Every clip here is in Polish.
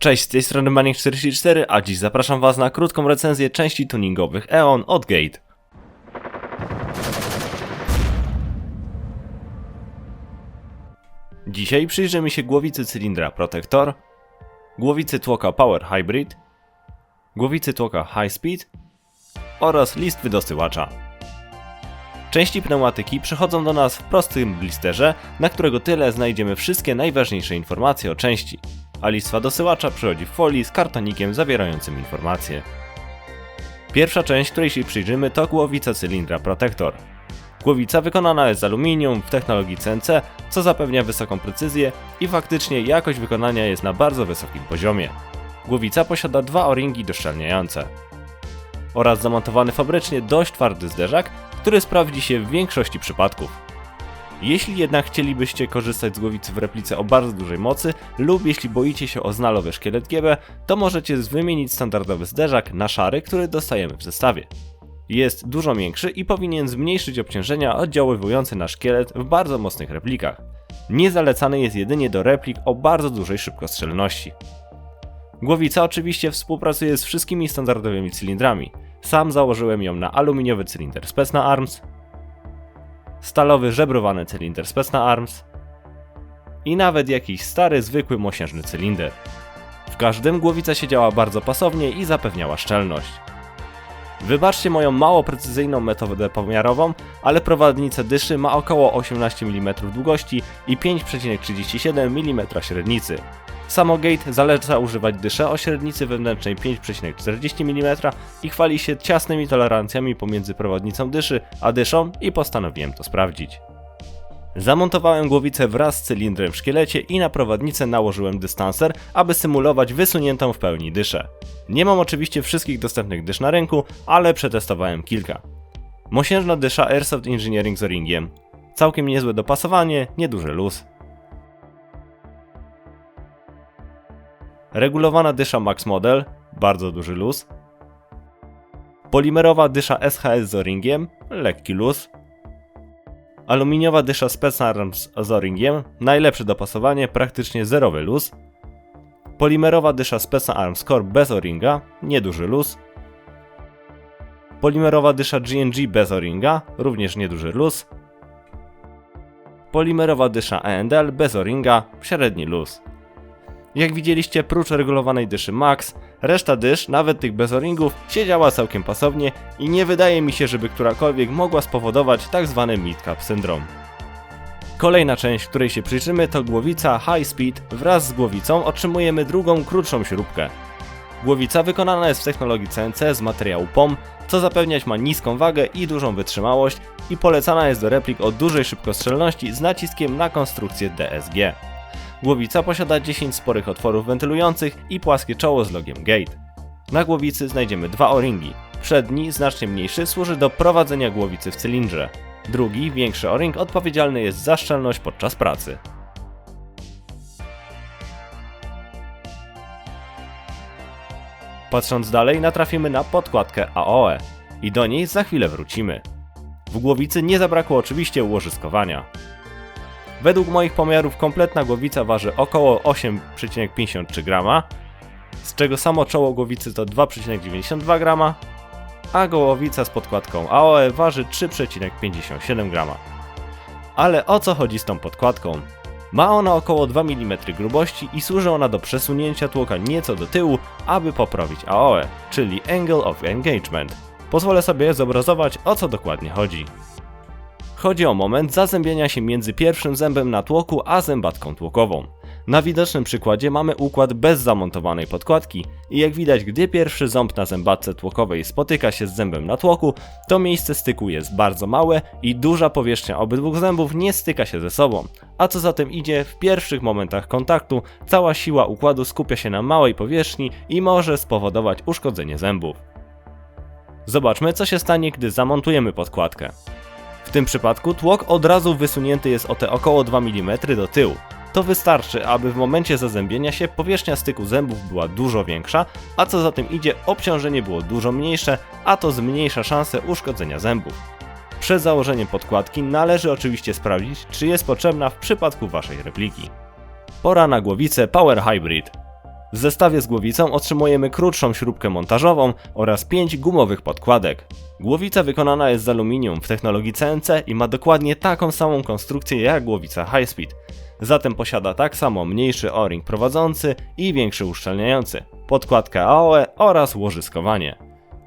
Cześć, z tej strony Manic44, a dziś zapraszam Was na krótką recenzję części tuningowych EON od Gate. Dzisiaj przyjrzymy się głowicy cylindra Protector, głowicy tłoka Power Hybrid, głowicy tłoka High Speed oraz list wydosyłacza. Części pneumatyki przychodzą do nas w prostym blisterze, na którego tyle znajdziemy wszystkie najważniejsze informacje o części, a listwa dosyłacza przychodzi w folii z kartonikiem zawierającym informacje. Pierwsza część, której się przyjrzymy, to głowica cylindra Protector. Głowica wykonana jest z aluminium w technologii CNC, co zapewnia wysoką precyzję i faktycznie jakość wykonania jest na bardzo wysokim poziomie. Głowica posiada dwa o-ringi doszczelniające oraz zamontowany fabrycznie dość twardy zderzak, który sprawdzi się w większości przypadków. Jeśli jednak chcielibyście korzystać z głowicy w replice o bardzo dużej mocy lub jeśli boicie się o znalowy szkielet GB, to możecie wymienić standardowy zderzak na szary, który dostajemy w zestawie. Jest dużo większy i powinien zmniejszyć obciążenia oddziaływujące na szkielet w bardzo mocnych replikach. Niezalecany jest jedynie do replik o bardzo dużej szybkostrzelności. Głowica oczywiście współpracuje z wszystkimi standardowymi cylindrami. Sam założyłem ją na aluminiowy cylinder Specna Arms, stalowy żebrowany cylinder Specna Arms i nawet jakiś stary, zwykły mosiężny cylinder. W każdym głowica siedziała bardzo pasownie i zapewniała szczelność. Wybaczcie moją mało precyzyjną metodę pomiarową, ale prowadnica dyszy ma około 18 mm długości i 5,37 mm średnicy. Samo Gate zaleca używać dysze o średnicy wewnętrznej 5,40 mm i chwali się ciasnymi tolerancjami pomiędzy prowadnicą dyszy a dyszą i postanowiłem to sprawdzić. Zamontowałem głowicę wraz z cylindrem w szkielecie i na prowadnicę nałożyłem dystanser, aby symulować wysuniętą w pełni dyszę. Nie mam oczywiście wszystkich dostępnych dysz na rynku, ale przetestowałem kilka. Mosiężna dysza Airsoft Engineering z o-ringiem. Całkiem niezłe dopasowanie, nieduży luz. Regulowana dysza Max Model, bardzo duży luz. Polimerowa dysza SHS z o-ringiem, lekki luz. Aluminiowa dysza Spetsnaz z o-ringiem, najlepsze dopasowanie, praktycznie zerowy luz. Polimerowa dysza Specna Arms Core bez o-ringa, nieduży luz. Polimerowa dysza GNG bez o-ringa, również nieduży luz. Polimerowa dysza ENDL bez o-ringa, średni luz. Jak widzieliście, prócz regulowanej dyszy Max, reszta dysz, nawet tych bez o-ringów, siedziała całkiem pasownie i nie wydaje mi się, żeby którakolwiek mogła spowodować tzw. mid-cap syndrom. Kolejna część, której się przyjrzymy to głowica High Speed. Wraz z głowicą otrzymujemy drugą, krótszą śrubkę. Głowica wykonana jest w technologii CNC z materiału POM, co zapewniać ma niską wagę i dużą wytrzymałość i polecana jest do replik o dużej szybkostrzelności z naciskiem na konstrukcję DSG. Głowica posiada 10 sporych otworów wentylujących i płaskie czoło z logiem Gate. Na głowicy znajdziemy dwa o-ringi. Przedni, znacznie mniejszy, służy do prowadzenia głowicy w cylindrze. Drugi, większy o-ring odpowiedzialny jest za szczelność podczas pracy. Patrząc dalej natrafimy na podkładkę AOE i do niej za chwilę wrócimy. W głowicy nie zabrakło oczywiście ułożyskowania. Według moich pomiarów kompletna głowica waży około 8,53 g, z czego samo czoło głowicy to 2,92 g, a głowica z podkładką AOE waży 3,57 g. Ale o co chodzi z tą podkładką? Ma ona około 2 mm grubości i służy ona do przesunięcia tłoka nieco do tyłu, aby poprawić AOE, czyli Angle of Engagement. Pozwolę sobie zobrazować o co dokładnie chodzi. Chodzi o moment zazębienia się między pierwszym zębem na tłoku a zębatką tłokową. Na widocznym przykładzie mamy układ bez zamontowanej podkładki i jak widać gdy pierwszy ząb na zębatce tłokowej spotyka się z zębem na tłoku, to miejsce styku jest bardzo małe i duża powierzchnia obydwu zębów nie styka się ze sobą, a co za tym idzie, w pierwszych momentach kontaktu cała siła układu skupia się na małej powierzchni i może spowodować uszkodzenie zębów. Zobaczmy co się stanie gdy zamontujemy podkładkę. W tym przypadku tłok od razu wysunięty jest o te około 2 mm do tyłu. To wystarczy, aby w momencie zazębienia się powierzchnia styku zębów była dużo większa, a co za tym idzie obciążenie było dużo mniejsze, a to zmniejsza szanse uszkodzenia zębów. Przed założeniem podkładki należy oczywiście sprawdzić, czy jest potrzebna w przypadku Waszej repliki. Pora na głowicę Power Hybrid. W zestawie z głowicą otrzymujemy krótszą śrubkę montażową oraz 5 gumowych podkładek. Głowica wykonana jest z aluminium w technologii CNC i ma dokładnie taką samą konstrukcję jak głowica High Speed. Zatem posiada tak samo mniejszy o-ring prowadzący i większy uszczelniający, podkładkę AOE oraz łożyskowanie.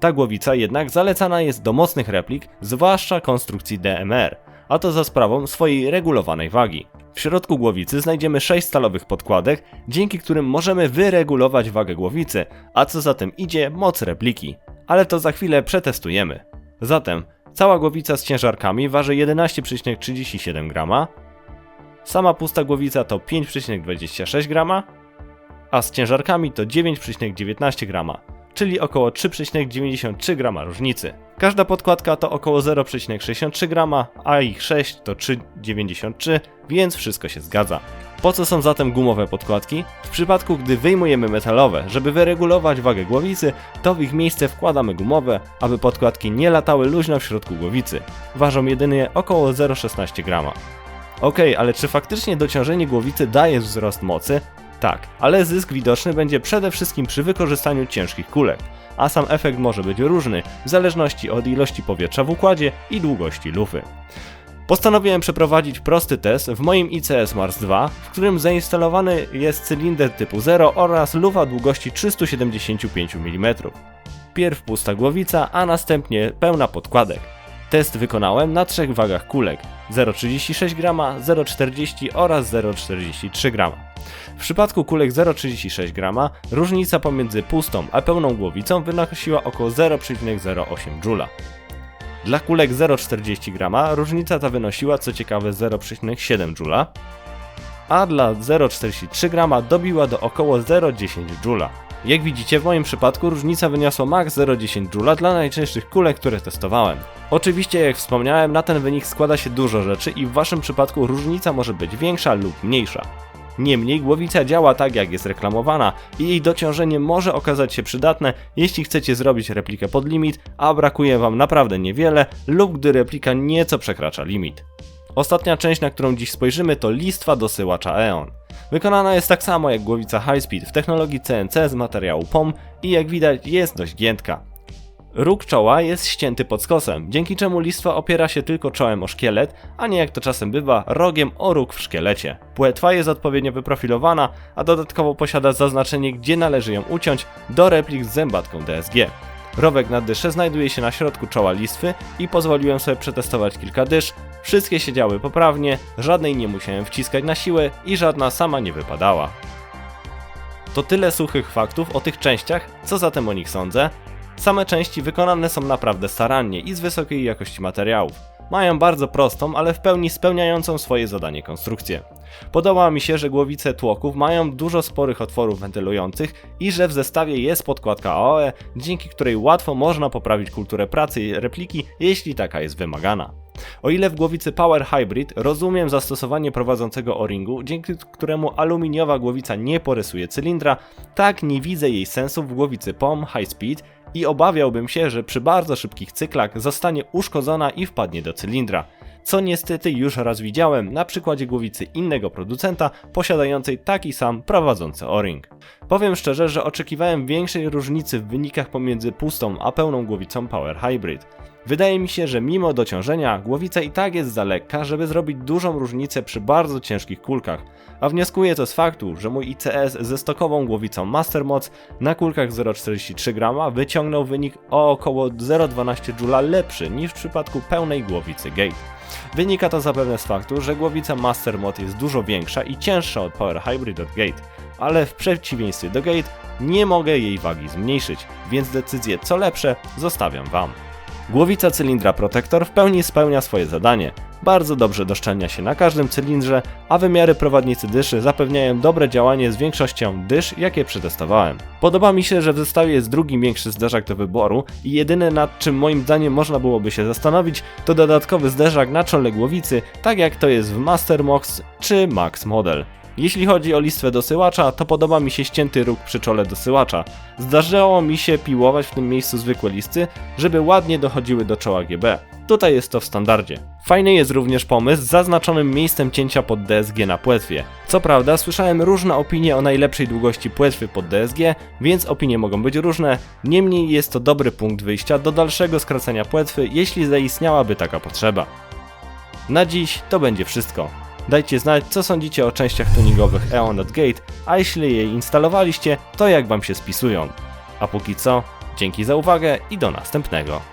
Ta głowica jednak zalecana jest do mocnych replik, zwłaszcza konstrukcji DMR, a to za sprawą swojej regulowanej wagi. W środku głowicy znajdziemy 6 stalowych podkładek, dzięki którym możemy wyregulować wagę głowicy, a co za tym idzie moc repliki. Ale to za chwilę przetestujemy. Zatem cała głowica z ciężarkami waży 11,37 g, sama pusta głowica to 5,26 g, a z ciężarkami to 9,19 g, czyli około 3,93 g różnicy. Każda podkładka to około 0,63 g, a ich 6 to 3,93, więc wszystko się zgadza. Po co są zatem gumowe podkładki? W przypadku gdy wyjmujemy metalowe, żeby wyregulować wagę głowicy, to w ich miejsce wkładamy gumowe, aby podkładki nie latały luźno w środku głowicy. Ważą jedynie około 0,16 g. Okej, ale czy faktycznie dociążenie głowicy daje wzrost mocy? Tak, ale zysk widoczny będzie przede wszystkim przy wykorzystaniu ciężkich kulek, a sam efekt może być różny w zależności od ilości powietrza w układzie i długości lufy. Postanowiłem przeprowadzić prosty test w moim ICS Mars 2, w którym zainstalowany jest cylinder typu 0 oraz lufa długości 375 mm. Pierw pusta głowica, a następnie pełna podkładek. Test wykonałem na trzech wagach kulek 0,36 g, 0,40 oraz 0,43 g. W przypadku kulek 0,36 g różnica pomiędzy pustą a pełną głowicą wynosiła około 0,08 Joule. Dla kulek 0,40 g różnica ta wynosiła co ciekawe 0,7 Joule, a dla 0,43 g dobiła do około 0,10 Joule. Jak widzicie, w moim przypadku różnica wyniosła max 0,10 Joule dla najczęstszych kulek, które testowałem. Oczywiście, jak wspomniałem, na ten wynik składa się dużo rzeczy i w waszym przypadku różnica może być większa lub mniejsza. Niemniej głowica działa tak jak jest reklamowana i jej dociążenie może okazać się przydatne, jeśli chcecie zrobić replikę pod limit, a brakuje wam naprawdę niewiele lub gdy replika nieco przekracza limit. Ostatnia część, na którą dziś spojrzymy to listwa dosyłacza EON. Wykonana jest tak samo jak głowica High Speed w technologii CNC z materiału POM i jak widać jest dość giętka. Róg czoła jest ścięty pod skosem, dzięki czemu listwa opiera się tylko czołem o szkielet, a nie jak to czasem bywa, rogiem o róg w szkielecie. Płetwa jest odpowiednio wyprofilowana, a dodatkowo posiada zaznaczenie gdzie należy ją uciąć do replik z zębatką DSG. Rowek na dysze znajduje się na środku czoła listwy i pozwoliłem sobie przetestować kilka dysz. Wszystkie siedziały poprawnie, żadnej nie musiałem wciskać na siłę i żadna sama nie wypadała. To tyle suchych faktów o tych częściach, co zatem o nich sądzę. Same części wykonane są naprawdę starannie i z wysokiej jakości materiałów. Mają bardzo prostą, ale w pełni spełniającą swoje zadanie konstrukcję. Podoba mi się, że głowice tłoków mają dużo sporych otworów wentylujących i że w zestawie jest podkładka AOE, dzięki której łatwo można poprawić kulturę pracy i repliki, jeśli taka jest wymagana. O ile w głowicy Power Hybrid rozumiem zastosowanie prowadzącego o-ringu, dzięki któremu aluminiowa głowica nie porysuje cylindra, tak nie widzę jej sensu w głowicy POM High Speed i obawiałbym się, że przy bardzo szybkich cyklach zostanie uszkodzona i wpadnie do cylindra. Co niestety już raz widziałem na przykładzie głowicy innego producenta posiadającej taki sam prowadzący o-ring. Powiem szczerze, że oczekiwałem większej różnicy w wynikach pomiędzy pustą a pełną głowicą Power Hybrid. Wydaje mi się, że mimo dociążenia głowica i tak jest za lekka, żeby zrobić dużą różnicę przy bardzo ciężkich kulkach, a wnioskuję to z faktu, że mój ICS ze stokową głowicą Mastermoc na kulkach 0,43 g wyciągnął wynik o około 0,12 Joule lepszy niż w przypadku pełnej głowicy Gate. Wynika to zapewne z faktu, że głowica Mastermod jest dużo większa i cięższa od Power Hybrid od Gate, ale w przeciwieństwie do Gate nie mogę jej wagi zmniejszyć, więc decyzję co lepsze zostawiam Wam. Głowica cylindra Protector w pełni spełnia swoje zadanie. Bardzo dobrze doszczelnia się na każdym cylindrze, a wymiary prowadnicy dyszy zapewniają dobre działanie z większością dysz, jakie przetestowałem. Podoba mi się, że w zestawie jest drugi większy zderzak do wyboru i jedyne nad czym moim zdaniem można byłoby się zastanowić to dodatkowy zderzak na czole głowicy, tak jak to jest w Master Mox czy Max Model. Jeśli chodzi o listwę dosyłacza, to podoba mi się ścięty róg przy czole dosyłacza. Zdarzyło mi się piłować w tym miejscu zwykłe listy, żeby ładnie dochodziły do czoła GB. Tutaj jest to w standardzie. Fajny jest również pomysł z zaznaczonym miejscem cięcia pod DSG na płetwie. Co prawda, słyszałem różne opinie o najlepszej długości płetwy pod DSG, więc opinie mogą być różne, niemniej jest to dobry punkt wyjścia do dalszego skracania płetwy, jeśli zaistniałaby taka potrzeba. Na dziś to będzie wszystko. Dajcie znać, co sądzicie o częściach tuningowych EON.Gate, a jeśli je instalowaliście, to jak wam się spisują. A póki co, dzięki za uwagę i do następnego.